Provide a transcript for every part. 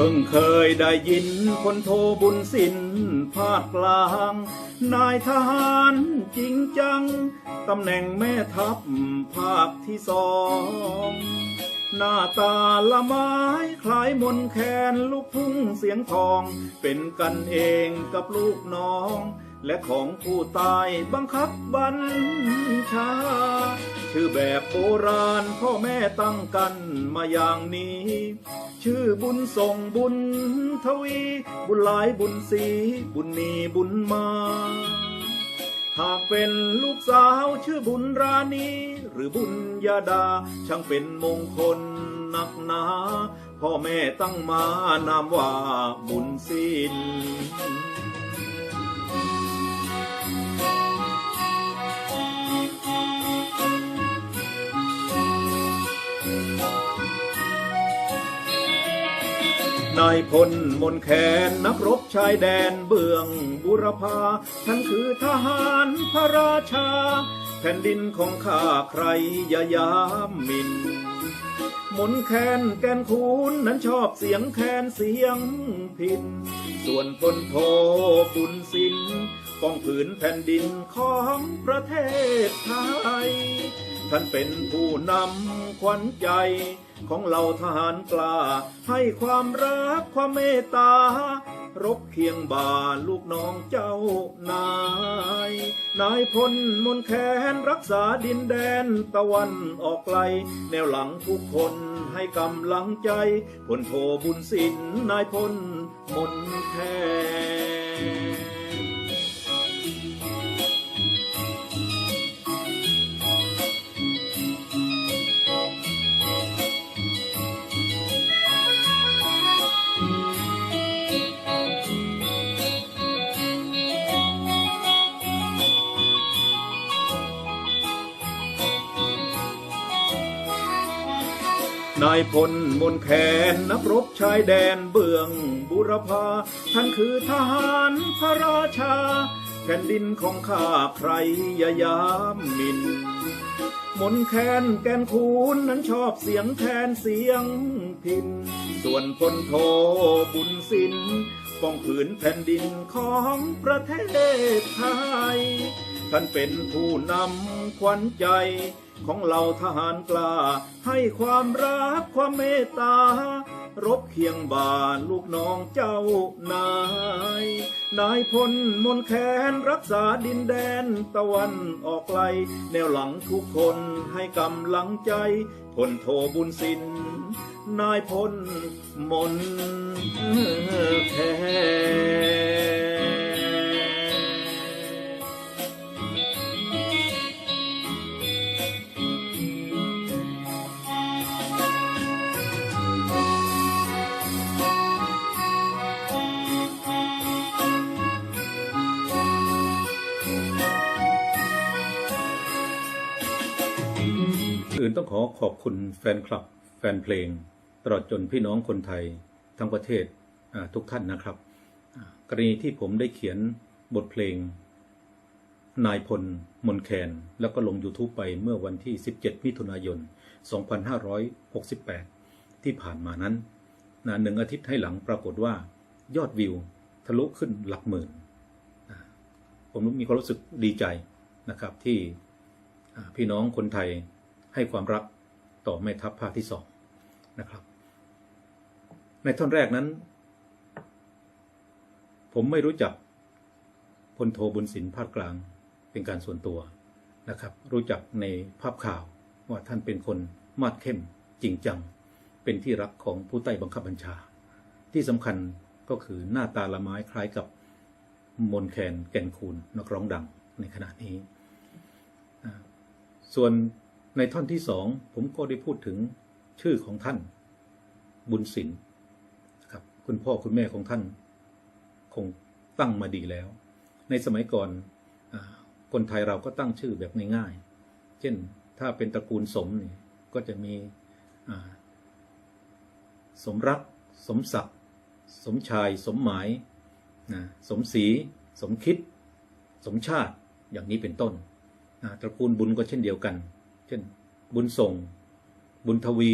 เพิ่งเคยได้ยินคนโทบุญสินภาคกลาง นายทหารจริงจัง ตำแหน่งแม่ทัพภาคที่สอง หน้าตาละไม้คล้ายมนแคนลูกทุ่งเสียงทอง เป็นกันเองกับลูกน้อง และของผู้ตายบังคับบัญชา ชื่อแบบโบราณพ่อแม่ตั้งกันมาอย่างนี้ ชื่อบุญส่งบุญทวี บุญหลายบุญสีบุญนีบุญมา หากเป็นลูกสาวชื่อบุญราณีหรือบุญยาดา ช่างเป็นมงคลหนักหนาพ่อแม่ตั้งมานามว่าบุญสิน นายพลมนแคนนักรบชายแดนเบื้องบุรพาท่านคือทหารพระราชา แผ่นดินของข้าใครอย่ายามมินมนแคนแกนคูนนั้นชอบเสียงแคนเสียงพิน ส่วนพลโทบุญสินป้องผืนแผ่นดินของประเทศไทย ท่านเป็นผู้นำขวัญใจของเหล่าทหารกล้า ให้ความรักความเมตตารบเคียงบ่าลูกน้องเจ้านาย นายพลมนแคนรักษาดินแดนตะวันออกไกล แนวหลังทุกคนให้กำลังใจพลโทบุญสินนายพลมนแคน นายพลมนแคนนักรบชายแดนเบื้องบุรพาท่านคือทหารพระราชา แผ่นดินของข้าใครอย่ายามมิน มนแคนแกนคูนนั้นชอบเสียงแทนเสียงพิน ส่วนพลโทบุญสิน ป้องผืนแผ่นดินของประเทศไทย ท่านเป็นผู้นำขวัญใจของเหล่าทหารกล้าให้ความรักความเมตตา รบเคียงบ่าลูกน้องเจ้านาย นายพลมนแคนรักษาดินแดนตะวันออกไกล แนวหลังทุกคนให้กำลังใจพลโทบุญสิน นายพลมนแคน อื่นต้องขอขอบคุณแฟนคลับ แฟนเพลง ตลอดจนพี่น้องคนไทยทั้งประเทศทุกท่านนะครับ กรณีที่ผมได้เขียนบทเพลง นายพลมนแคน แล้วก็ลง YouTube ไปเมื่อวันที่ 17 มิถุนายน 2568 ที่ผ่านมานั้นนะหนึ่งอาทิตย์ให้หลังปรากฏว่ายอดวิวทะลุขึ้นหลักหมื่น ผมมีความรู้สึกดีใจนะครับที่ พี่น้องคนไทยให้ความรักต่อแม่ทัพภาคที่สองนะครับ ในท่อนแรกนั้น ผมไม่รู้จักพลโทบุญสินภาคกลางเป็นการส่วนตัวนะครับ รู้จักในภาพข่าวว่าท่านเป็นคนมาดเข้มจริงจัง เป็นที่รักของผู้ใต้บังคับบัญชา ที่สำคัญก็คือหน้าตาละไม้คล้ายกับมนแคนแก่นคูนนักร้องดังในขณะนี้ ส่วนในท่อนที่สองผมก็ได้พูดถึงชื่อของท่าน บุญสินครับ คุณพ่อคุณแม่ของท่าน คงตั้งมาดีแล้ว ในสมัยก่อนอคนไทยเราก็ตั้งชื่อแบบง่ายๆ เช่นถ้าเป็นตระกูลสมนี่ก็จะมีสมรัก สมศักดิ์สมชาย สมหมายนะสมศรีสมคิด สมชาติอย่างนี้เป็นต้น ตระกูลบุญก็เช่นเดียวกัน เช่น บุญส่ง บุญทวี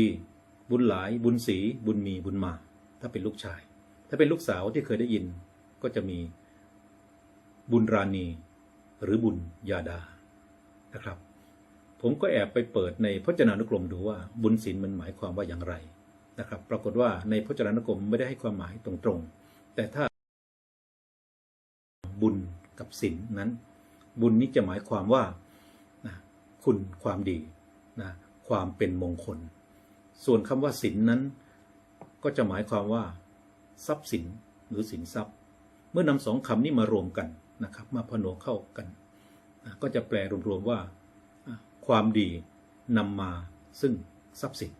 บุญหลาย บุญศรีบุญมีบุญมา ถ้าเป็นลูกชาย ถ้าเป็นลูกสาวที่เคยได้ยินก็จะมีบุญราณี หรือบุญยาดานะครับ ผมก็แอบไปเปิดในพจนานุกรมดูว่าบุญศีลมันหมายความว่าอย่างไรนะครับ ปรากฏว่าในพจนานุกรมไม่ได้ให้ความหมายตรงๆ แต่ถ้าบุญกับศีลนั้น บุญนี้จะหมายความว่า คุณความดีนะความเป็นมงคล ส่วนคำว่าศีลนนั้น ก็จะหมายความว่า ทรัพย์สินหรือสินทรัพย์ เมื่อนำสองคำนี้มารวมกันนะครับ มาผนวกเข้ากันนะก็จะแปลรวมๆว่า ความดีนำมาซึ่งทรัพย์สิน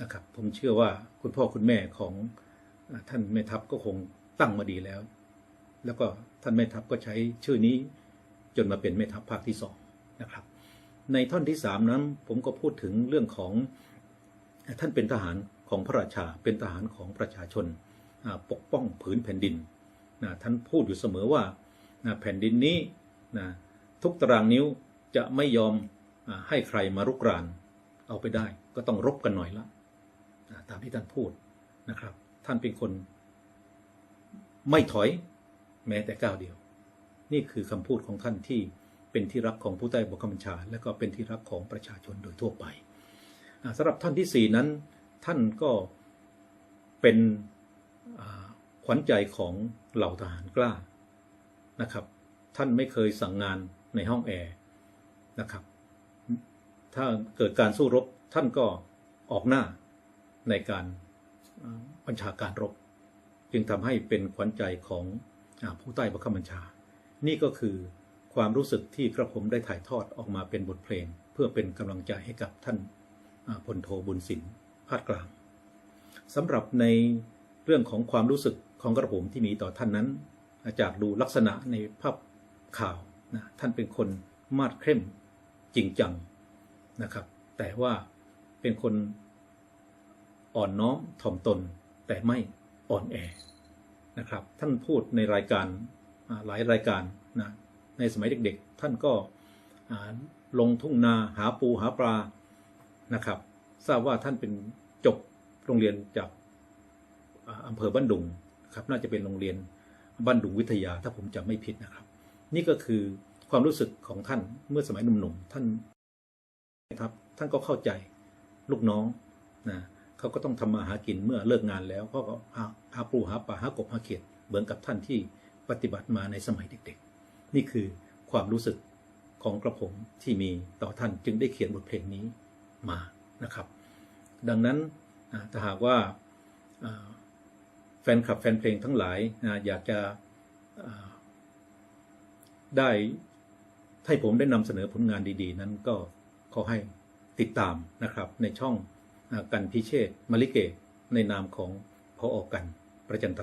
นะครับ ผมเชื่อว่าคุณพ่อคุณแม่ของท่านแม่ทัพก็คงตั้งมาดีแล้ว แล้วก็ท่านแม่ทัพก็ใช้ชื่อนี้จนมาเป็นแม่ทัพภาคที่สองนะครับ ในท่อนที่สามนั้น ผมก็พูดถึงเรื่องของท่านเป็นทหารของพระราชาเป็นทหารของประชาชนปกป้องผืนแผ่นดินนะท่านพูดอยู่เสมอว่านะแผ่นดินนี้นะทุกตารางนิ้วจะไม่ยอมให้ใครมารุกราน เอาไปได้ก็ต้องรบกันหน่อยละนะตามที่ท่านพูดนะครับ ท่านเป็นคนไม่ถอยแม้แต่ก้าวเดียว นี่คือคำพูดของท่านที่ เป็นที่รักของผู้ใต้บังคับบัญชา และก็เป็นที่รักของประชาชนโดยทั่วไปอ่าสำหรับท่านที่สี่นั้นท่านก็เป็นขวัญใจของเหล่าทหารกล้านะครับ ท่านไม่เคยสั่งงานในห้องแอร์นะครับ ถ้าเกิดการสู้รบท่านก็ออกหน้าในการบัญชาการรบ จึงทำให้เป็นขวัญใจของผู้ใต้บังคับบัญชา นี่ก็คือ ความรู้สึกที่กระผมได้ถ่ายทอดออกมาเป็นบทเพลง เพื่อเป็นกำลังใจให้กับท่านพลโทบุญสินภาคกลางสำหรับในเรื่องของความรู้สึกของกระผมที่มีต่อท่านนั้นจากดูลักษณะในภาพข่าวนะท่านเป็นคนมาดเข้มจริงจังนะครับ แต่ว่าเป็นคนอ่อนน้อมถ่อมตน แต่ไม่อ่อนแอนะครับ ท่านพูดในรายการหลายรายการนะ ในสมัยเด็กๆ ท่านก็ลงทุ่งนาหาปูหาปลานะครับ ทราบว่าท่านเป็นจบโรงเรียนจากอำเภอบ้านดุงครับน่าจะเป็นโรงเรียนบ้านดุงวิทยาถ้าผมจำไม่ผิดนะครับ นี่ก็คือความรู้สึกของท่านเมื่อสมัยหนุ่มๆท่านครับท่านก็เข้าใจลูกน้องนะเขาก็ต้องทำมาหากินเมื่อเลิกงานแล้วเขาก็หาหาปูหาปลาหากบหาเขียดเหมือนกับท่านที่ปฏิบัติมาในสมัยเด็กๆ นี่คือความรู้สึกของกระผมที่มีต่อท่านจึงได้เขียนบทเพลงนี้มานะครับ ดังนั้นถ้าหากว่าแฟนคลับแฟนเพลงทั้งหลายนะอยากจะได้ให้ผมได้นำเสนอผลงานดีๆ นั้นก็ขอให้ติดตามนะครับในช่องกันพิเชษมาลิเกในนามของพอออกันประจันต